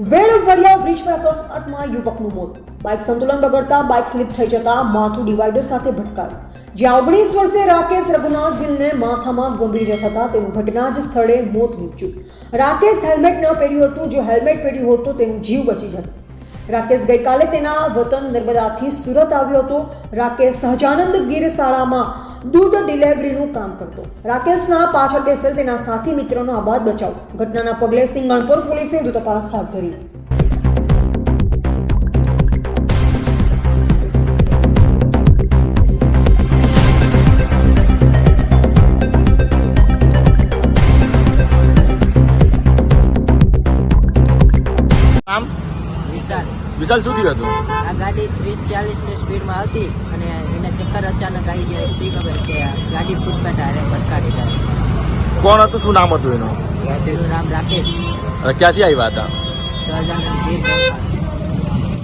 વેણ વડિયા બ્રિજ પર અકસ્માતમાં યુવકનું મોત. બાઇક સંતુલન બગડતા બાઇક સ્લીપ થઈ જતા માથું ડિવાઈડર સાથે ભટકાયું. જ્યાં ઓગણીસ વર્ષે રાકેશ રઘુનાથ ગિલને માથામાં ગંભીર થતા તેનું ઘટના જ સ્થળે મોત નીપજ્યું. રાકેશ હેલ્મેટ ન પહેર્યું હતું, જો હેલ્મેટ પહેર્યું હોત તો તેનું જીવ બચી જત. રાકેશ ગઈકાલે તેના વતન નર્મદાથી સુરત આવ્યો હતો. રાકેશ સહજાનંદ ગીર શાળામાં દૂધ ડિલિવરીનું કામ કરતો. રાકેશના પાછળ બેસેલ તેના સાથી મિત્રનો આબાદ બચાવ. ઘટનાના પગલે સિંગણપુર પોલીસે વધુ તપાસ હાથ ધરી. વિશાલ. વિશાલ શું થયું હતું? આ ગાડી ત્રીસ ચાલીસની સ્પીડમાં આવતી અને ચક્કર અચાનક આવી ગયા શી ખબર કે ગાડી ફૂટપાથ ટાયરે ભટકાડી જાય કોણ હતું? શું નામ હતું એનું? તેનું નામ રાકેશ. ક્યાંથી આવ્યા હતા? સહજાનંદ ગીર.